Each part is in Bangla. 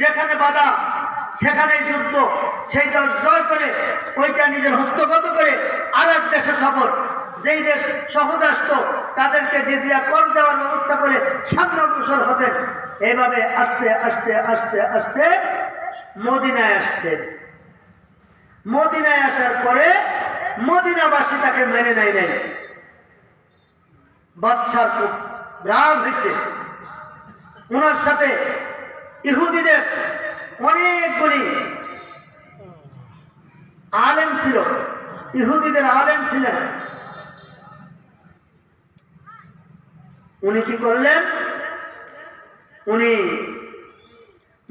যেখানে বাধা, সেখানে যুদ্ধ। সেই দল জয় করে ওইটা নিজের হস্তগত করে আর এক দেশে সফর যেই দেশ সহজ আসতো, তাদেরকে জিজিয়া কর দেওয়ার ব্যবস্থা করে সামনে অগ্রসর হতেন। এইভাবে আস্তে আস্তে আস্তে আস্তে মদিনায় আসছে। মদিনায় আসার পরে মদিনাবাসী তাকে মেনে নেয় নাই। বাদশার খুব রাগ হয়েছে ওনার সাথে ইহুদিদের অনেকগুলি আলেম ছিল। ইহুদিদের আলেম ছিলেন। উনি কি করলেন? উনি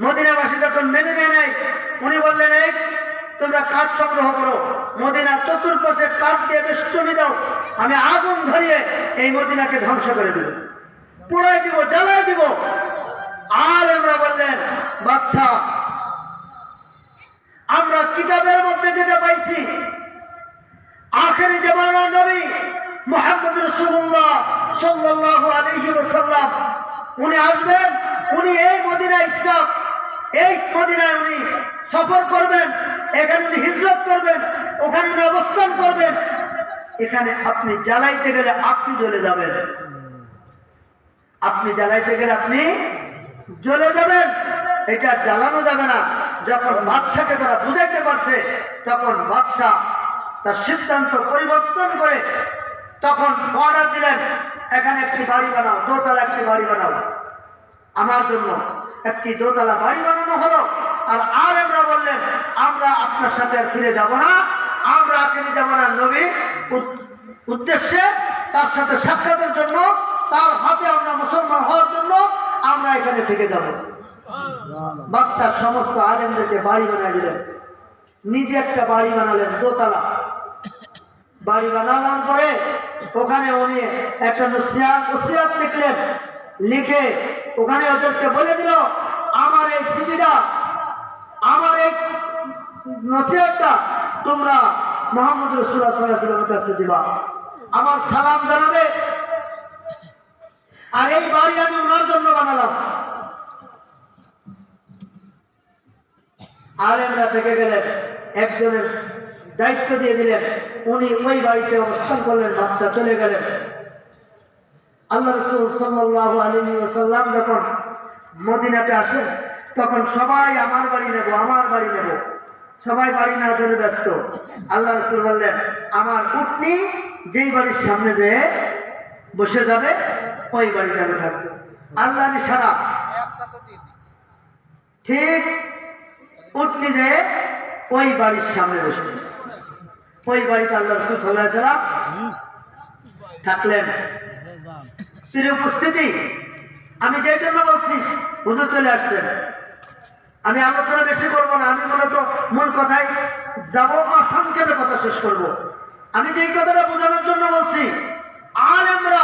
মদিনাবাসী যখন মেনে নেয় নাই, উনি বললেন, এই, তোমরা কাঠ সংগ্রহ করো। মদিনা চতুর্পাশে কাঠ দিয়ে বেষ্টনী দাও। আমি আগুন ধরিয়ে এই মদিনাকে ধ্বংস করে দেব। পোড়াই দিব জ্বালাই দিব। আর আমরা বললেন, বাচ্চা, আমরা কিতাবের মধ্যে যেটা পাইছি, আখেরি জামানার নবী মোহাম্মদ রসুল্লাহ সাল্লাহ আলহি সাল্লাম উনি আসবেন, উনি এই মদিনা ইসলাম, এই মদিনায় উনি সফর করবেন, এখানে উনি হিজরত করবেন, ওখানে উনি অবস্থান করবেন। এখানে আপনি জ্বালাইতে গেলে আপনি জ্বলে যাবেন। আপনি জ্বালাইতে গেলে আপনি জ্বলে যাবেন এটা জ্বালানো যাবে না। যখন বাচ্চাকে তারা বুঝাইতে পারছে, তখন বাচ্চা তার সিদ্ধান্ত পরিবর্তন করে তখন অর্ডার দিলেন, এখানে একটি বাড়ি বানাও, দোতলা একটি বাড়ি বানাও। আমার জন্য একটি দোতলা বাড়ি বানানো হলো। আর আর আমরা বললেন, আমরা আপনার সাথে আর ফিরে যাব না, আমরা আখেরি জামানার নবী উদ- উদ্দেশ্যে তার সাথে সাক্ষাতের জন্য, তার হাতে আমরা মুসলমান হওয়ার জন্য আমরা এখানে থেকে যাব। বাচ্চার সমস্ত আলেমদেরকে বাড়ি বানিয়ে দিলেন। নিজে একটা বাড়ি বানালেন দোতলা। বাড়ি বানানোর পরে ওখানে উনি একটা নসিয়াত নসিয়াত লিখলেন। লিখে ওখানে ওদেরকে বলে দিল, আমার এই সিটিটা আমার এই নসিহতটা তোমরা মোহাম্মদ রসুল্লাহ সাল্লাহ সাল্লামের কাছে দিবা। আমার সালাম জানাবে আর এই বাড়ি আমি ওনার জন্য বানালাম। আলেমরা থেকে গেলেন, একজনের দায়িত্ব দিয়ে দিলেন, উনি ওই বাড়িতে অবস্থান করলেন, বাচ্চা চলে গেলেন। আল্লাহ রসুল সাল্লাহ আলী সাল্লাম যখন মদিনাতে আসেন, তখন সবাই আমার বাড়ি নেব, আমার বাড়ি নেব। সবাই বাড়ি না জন্য ব্যস্ত। আল্লাহ রসুল বললেন, আমার উটনি যেই বাড়ির সামনে যেয়ে বসে যাবে ওই বাড়িতে আমি থাকব আল্লাহ সারা ঠিক উটনি যে ওই বাড়ির সামনে বসে ওই বাড়িতে আল্লাহ রসুল সাল্লাহ সাল্লাম থাকলেন। তিনি উপস্থিতি আমি যে জন্য বলছি হুজুর চলে আসছেন। আমি আলোচনা বেশি করব না আমি মূলত মূল কথায় যাব বা সংক্ষেপে কথা শেষ করব। আমি যেই কথাটা বোঝানোর জন্য বলছি আর আমরা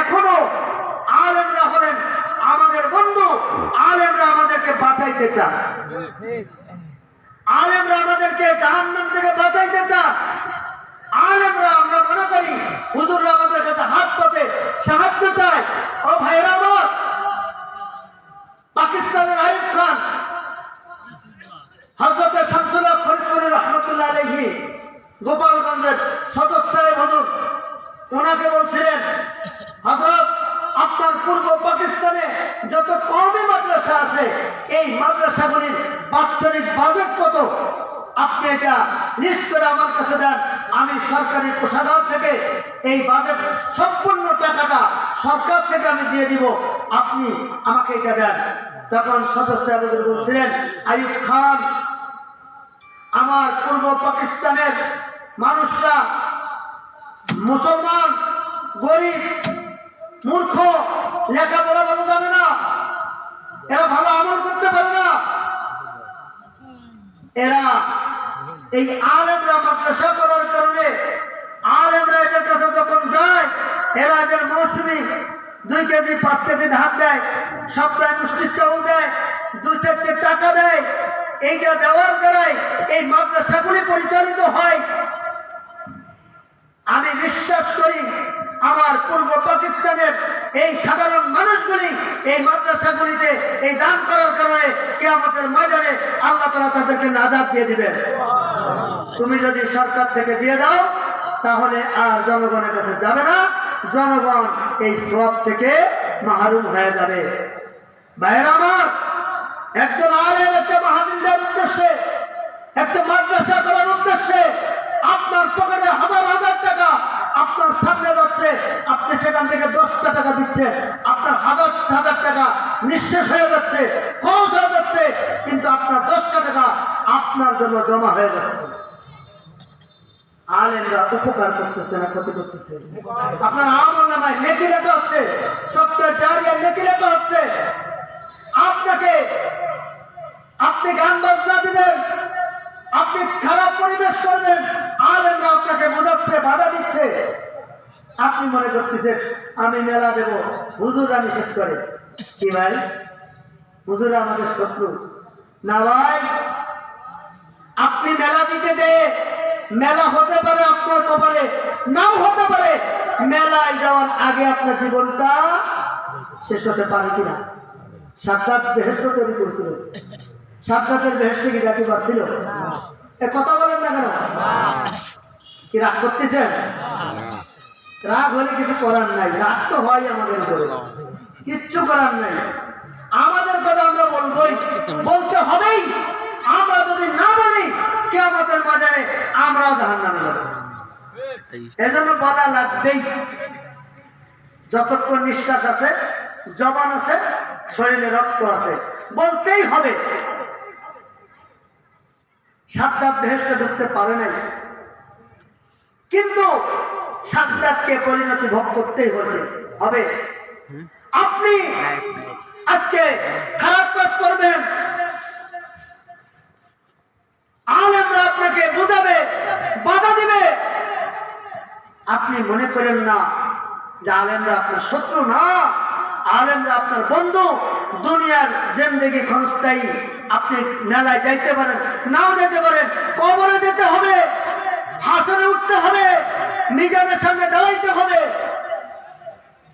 এখনও আলেমরা হলেন আমাদের বন্ধু, আলেমরা আমাদেরকে বাঁচাইতে চান। আলেমরা আমাদেরকে জাহান্নাম থেকে বাঁচাইতে চান। আলেমরা, আমরা মনে করি, হুজুররা আমাদের কাছে হাত পাতে সাহায্য চায়। ও ভাইরা আমার পাকিস্তানের আইব খান হজরত শামসুল্লাহ ফরিদপুরের রহমতুল্লাহ আলহী গোপালগঞ্জের সদস্য সাহেব হজুর ওনাকে বলছিলেন হজরত আপনার পূর্ব পাকিস্তানে যত কমই মাদ্রাসা আছে এই মাদ্রাসাগুলির বাৎসরিক বাজেট কত? আপনি এটা লিস্ট করে আমার কাছে দেন। আমি সরকারি কোষাগার থেকে এই বাজেট সম্পূর্ণ টাকাটা সরকার থেকে আমি দিয়ে দিব। আপনি আমাকে এটা দেন। তখন সদস্য আবেদন বলছিলেন আইব খান। আমার পূর্ব পাকিস্তানের মানুষরা মুসলমান, গরিব, মূর্খ, লেখাপড়া ভালো জানে না। এরা ভালো আমল করতে পারে না। এরা এই আলেমরা মাদ্রাসা করার কারণে আলেমরা এদের কাছে যখন যায়, এরা এদের মৌসুমি দুই কেজি, পাঁচ কেজি ধান দেয়, সপ্তাহে মুষ্টির চাউল দেয় দু চারটে টাকা দেয়। এইটা দেওয়ার দ্বারাই এই মাদ্রাসাগুলি পরিচালিত হয়। আমি বিশ্বাস করি আমার পূর্ব পাকিস্তানের এই সাধারণ মানুষগুলি এই মাদ্রাসাগুলিতে এই দান করার কারণে কেয়ামতের ময়দানে আল্লাহ তালা তাদেরকে নাজাদ দিয়ে দিবেন। তুমি যদি সরকার থেকে দিয়ে দাও, তাহলে আর জনগণের কাছে যাবে না। জনগণ এই সব থেকে মাহরুম হয়ে যাবে। ভাইয়ের আমার, একজন আলেম, একটা মাহাবিল দেওয়ার উদ্দেশ্যে, একটা মাদ্রাসা করার উদ্দেশ্যে আপনার পকেটে হাজার হাজার টাকা আপনার সামনে যাচ্ছে আপনি সেখান থেকে টাকা দিচ্ছেন আপনার হাজার হাজার টাকা নিঃশেষ হয়ে যাচ্ছে, খরচ হয়ে যাচ্ছে, কিন্তু আপনার দশটা টাকা আপনার জন্য জমা হয়ে যাচ্ছে। আপনাকে, আপনি গান বাজনা দিবেন, আপনি খারাপ পরিবেশ করবেন, আলেমরা আপনাকে বোঝাচ্ছে, বাধা দিচ্ছে। আপনি মনে করতেছেন আমি মেলা দেব হুজুরা নিষেধ করে। কি ভাই? হুজুরা আমাদের শত্রু। না ভাই আপনি মেলা দিতে যে মেলা হতে পারে আপনার কপালে নাও হতে পারে। মেলায় যাওয়ার আগে আপনার জীবনটা শেষ হতে পারে কিনা? সাক্ষাৎ বেহেস্ত তৈরি করেছিল। সাক্ষাতের বেহেস্তে কি যাতে পারছিল এ কথা বলেন না কেন? কি রাগ করতেছেন? রাগ হলে কিছু করার নাই রাগ তো হয় আমাদের কিচ্ছু করার নাই। আমাদের কথা আমরা বলবোই বলতে হবেই। আমরা যদি না বলি কে আমাদের বাজারে আমরাও জাহান নামে যাব। এজন্য বলা লাগবেই যতক্ষণ নিঃশ্বাস আছে জবান আছে শরীরে রক্ত আছে বলতেই হবে। সাদ্দাত দেহেশটা ঢুকতে পারে নাই। কিন্তু সাদ্দাতকে পরিণতি ভোগ করতেই হয়েছে। হবে? আপনি আজকে খারাপ কাজ করবেন। আলেমরা আপনাকে বোঝাবে, বাধা দিবে। আপনি মনে করেন না যে আলেমরা আপনার শত্রু না? আলেমরা আপনার বন্ধু। দুনিয়ার জেন্দেগি ক্ষণস্থায়ী আপনি মেলায় যাইতে পারেন নাও যেতে পারেন, কবরে যেতে হবে হাসনে উঠতে হবে। মিজানের সামনে দাঁড়াইতে হবে।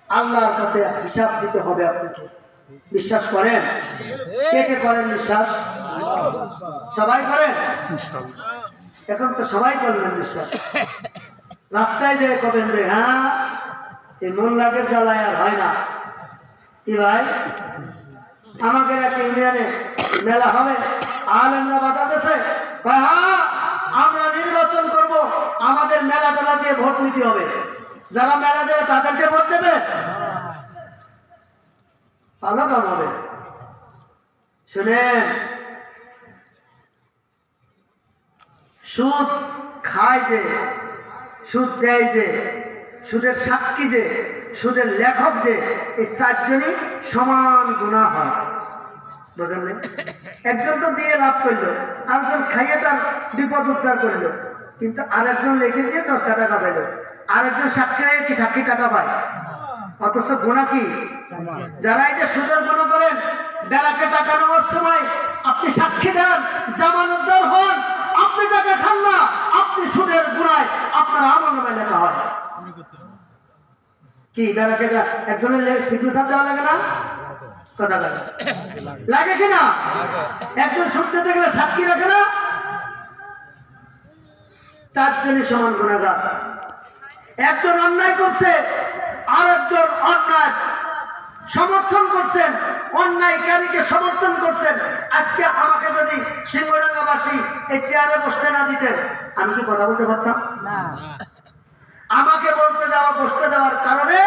আল্লাহর কাছে হিসাব দিতে হবে আপনাকে। বিশ্বাস করেন? কে কে করেন বিশ্বাস? সবাই করেন? এখন তো সবাই করলেন বিশ্বাস। রাস্তায় যে কবেন যে হ্যাঁ এই মন লাগে জ্বালায় আর হয় না। কি ভাই? আমাদের একটা ইউনিয়নে মেলা হবে আলেমরা বাধা কয়, হ্যাঁ আমরা নির্বাচন করব আমাদের মেলা টেলা দিয়ে ভোট নিতে হবে। যারা মেলা দেবে, তাদেরকে ভোট দেবে? ভালো কাম হবে শুনেন, সুদ খায় যে, সুদ দেয় যে, সুদের সাক্ষী যে, সুদের লেখক যে, এই চারজনই সমান গুণা হয়। বুঝলেন? একজন তো দিয়ে লাভ করল, আরেকজন খাইয়ে তার বিপদ উদ্ধার করল। কিন্তু আরেকজন লেখে দিয়ে দশটা টাকা পেল আরেকজন সাক্ষী কি সাক্ষী টাকা পায়? অথচ গুণা কি? যারা এই যে সুদের গুণা করেন বেড়াকে টাকা নেওয়ার সময় আপনি সাক্ষী দেন জামানতদার হন, আপনি টাকা খান না, আপনি সুদের গুণায় আপনার আমল নামে লেখা হয়। কি বেড়াকে একজনের সিগনেচার দেওয়া লাগে না? কথা লাগে কিনা একজন সত্যি গেলে সাক্ষী রাখে না? চারজনই সমান গুণাগার। একজন অন্যায় করছে আর একজন অন্যায়। সমর্থন করছেন অন্যায়কারীকে সমর্থন করছেন। আজকে আমাকে যদি সিংহডাঙ্গাবাসী এই চেয়ারে বসতে না দিতেন আমি কি কথা বলতে পারতাম? আমাকে বলতে দেওয়া বসতে দেওয়ার কারণে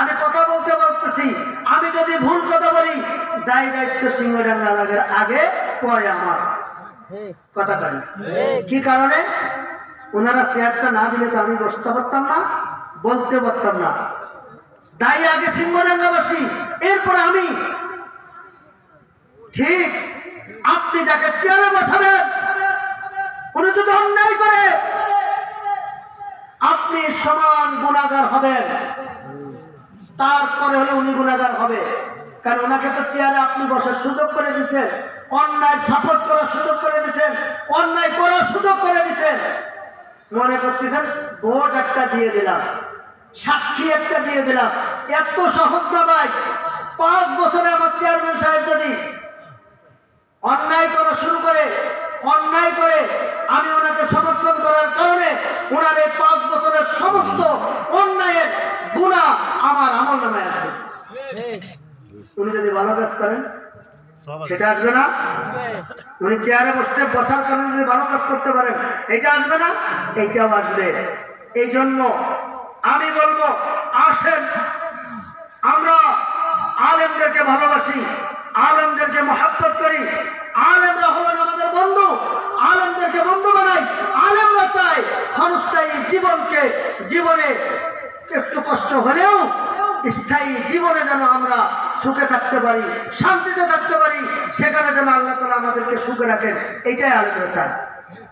আমি কথা বলতে বলতেছি। আমি যদি ভুল কথা বলি দায় দায়িত্ব সিংহডাঙ্গা আগে পরে আমার। কথা বলি কি কারণে? ওনারা চেয়ারটা না দিলে তো আমি বসতে পারতাম না, বলতে পারতাম না। দায়ী আগে সিংহডাঙ্গাবাসী এরপর আমি। ঠিক, আপনি যাকে চেয়ারে বসাবেন, উনি যদি অন্যায় করে, আপনি সমান গুণাগার হবেন। তারপরে হলে উনি গুণাগার হবে। কারণ ওনাকে তো চেয়ারে আপনি বসার সুযোগ করে দিচ্ছেন অন্যায় সাপোর্ট করার সুযোগ করে দিচ্ছেন অন্যায় করার সুযোগ করে দিচ্ছেন মনে করতেছেন ভোট একটা দিয়ে দিলাম। সাক্ষী একটা দিয়ে দিলাম। এত সহজ না ভাই। পাঁচ বছরে আমার চেয়ারম্যান সাহেব যদি অন্যায় করা শুরু করে অন্যায় করে আমি ওনাকে সমর্থন করার কারণে ওনার এই পাঁচ বছরের সমস্ত অন্যায়ের গুণা আমার আমল নামায় আসবে। উনি যদি ভালো কাজ করেন সেটা আসবে না? উনি চেয়ারে বসতে, বসার কারণে যদি ভালো কাজ করতে পারেন এটা আসবে না? এইটাও আসবে। এই জন্য আমি বলব, আসেন। আমরা আলেমদেরকে ভালোবাসি, আলেমদেরকে মহাব্বত করি। আলেমরা হলেন আমাদের বন্ধু, আলেমদেরকে বন্ধু বানাই। আলেমরা চাই ক্ষণস্থায়ী জীবনকে, জীবনে একটু কষ্ট হলেও স্থায়ী জীবনে যেন আমরা সুখে থাকতে পারি শান্তিতে থাকতে পারি সেখানে যেন আল্লাহ তালা আমাদেরকে সুখে রাখেন এটাই আলোচনা। চান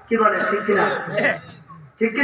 কি বলে ঠিক কিনা? ঠিক কিনা?